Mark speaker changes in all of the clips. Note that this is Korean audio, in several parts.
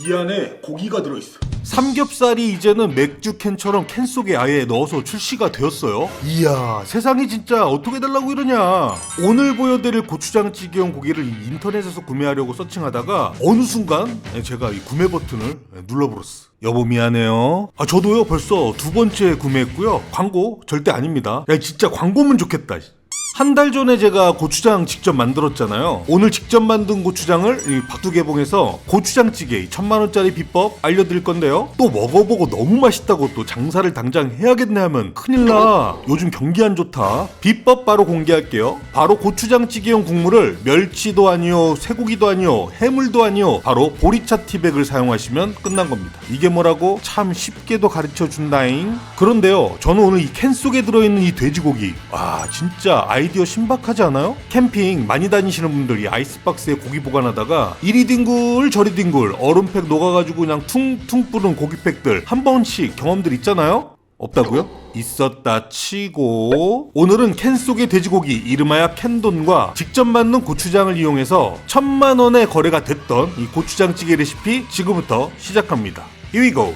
Speaker 1: 이 안에 고기가 들어있어.
Speaker 2: 삼겹살이 이제는 맥주 캔처럼 캔 속에 아예 넣어서 출시가 되었어요. 이야, 세상이 진짜 어떻게 달라고 이러냐. 오늘 보여드릴 고추장찌개용 고기를 이 인터넷에서 구매하려고 서칭하다가 어느 순간 제가 이 구매 버튼을 눌러버렸어. 여보 미안해요. 아 저도요 벌써 두 번째 구매했고요. 광고 절대 아닙니다. 야 진짜 광고면 좋겠다. 한 달 전에 제가 고추장 직접 만들었잖아요. 오늘 직접 만든 고추장을 이 박두개봉에서 고추장찌개 이 천만 원짜리 비법 알려드릴 건데요. 또 먹어보고 너무 맛있다고 또 장사를 당장 해야겠네 하면 큰일 나. 요즘 경기 안 좋다. 비법 바로 공개할게요. 바로 고추장찌개용 국물을 멸치도 아니요, 쇠고기도 아니요, 해물도 아니요, 바로 보리차 티백을 사용하시면 끝난 겁니다. 이게 뭐라고 참 쉽게도 가르쳐 준다잉. 그런데요, 저는 오늘 이 캔 속에 들어있는 이 돼지고기, 와 진짜 아이 디어 신박하지 않아요? 캠핑 많이 다니시는 분들이 아이스박스에 고기 보관하다가 이리 뒹굴 저리 뒹굴 얼음팩 녹아가지고 그냥 퉁퉁 뿌른 고기팩들 한 번씩 경험들 있잖아요? 없다고요? 있었다 치고 오늘은 캔 속의 돼지고기 이름하여 캔돈과 직접 만든 고추장을 이용해서 천만 원의 거래가 됐던 이 고추장찌개 레시피 지금부터 시작합니다. Here we go.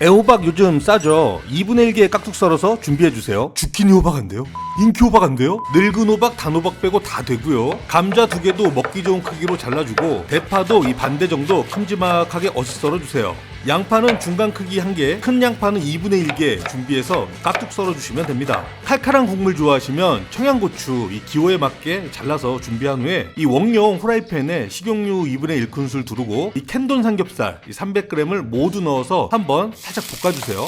Speaker 2: 애호박 요즘 싸죠. 2분의 1개 깍둑 썰어서 준비해주세요. 주키니 호박 안 돼요? 인기 호박 안 돼요? 늙은 호박, 단 호박 빼고 다 되고요. 감자 두 개도 먹기 좋은 크기로 잘라주고 대파도 이 반대 정도 큼지막하게 어슷 썰어주세요. 양파는 중간 크기 한 개, 큰 양파는 2분의 1개 준비해서 깍둑 썰어주시면 됩니다. 칼칼한 국물 좋아하시면 청양고추 이 기호에 맞게 잘라서 준비한 후에 이 웡룡 후라이팬에 식용유 2분의 1큰술 두르고 이 캔돈 삼겹살 이 300g을 모두 넣어서 한번 살짝 볶아주세요.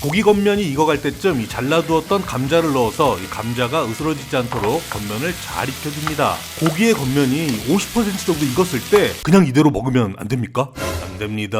Speaker 2: 고기 겉면이 익어갈 때쯤 이 잘라두었던 감자를 넣어서 이 감자가 으스러지지 않도록 겉면을 잘 익혀줍니다. 고기의 겉면이 50% 정도 익었을 때 그냥 이대로 먹으면 안 됩니까? 안 됩니다.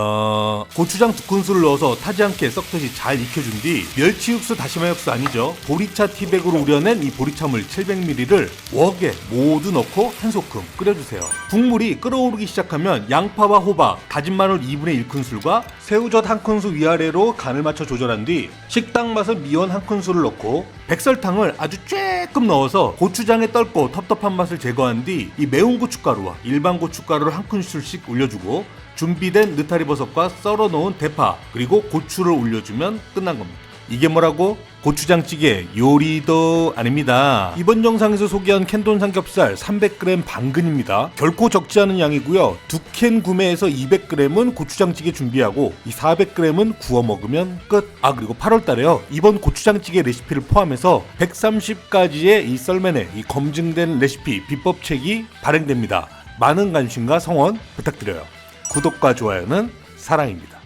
Speaker 2: 고추장 두 큰술을 넣어서 타지 않게 썩듯이 잘 익혀준 뒤 멸치 육수 다시마 육수 아니죠. 보리차 티백으로 우려낸 이 보리차물 700ml를 웍에 모두 넣고 한 소끔 끓여주세요. 국물이 끓어오르기 시작하면 양파와 호박, 다진 마늘 2분의 1큰술과 새우젓 한 큰술 위아래로 간을 맞춰 조절한 뒤 식당 맛을 미원 한 큰술을 넣고 백설탕을 아주 쬐끔 넣어서 고추장에 떫고 텁텁한 맛을 제거한 뒤 이 매운 고춧가루와 일반 고춧가루를 한 큰술씩 올려주고 준비된 느타리 버섯과 썰어 놓은 대파 그리고 고추를 올려주면 끝난 겁니다. 이게 뭐라고? 고추장찌개 요리도 아닙니다. 이번 영상에서 소개한 캔돈 삼겹살 300g 반근입니다. 결코 적지 않은 양이고요. 두 캔 구매해서 200g은 고추장찌개 준비하고 이 400g은 구워 먹으면 끝. 아 그리고 8월 달에요. 이번 고추장찌개 레시피를 포함해서 130가지의 이 썰맨의 이 검증된 레시피 비법책이 발행됩니다. 많은 관심과 성원 부탁드려요. 구독과 좋아요는 사랑입니다.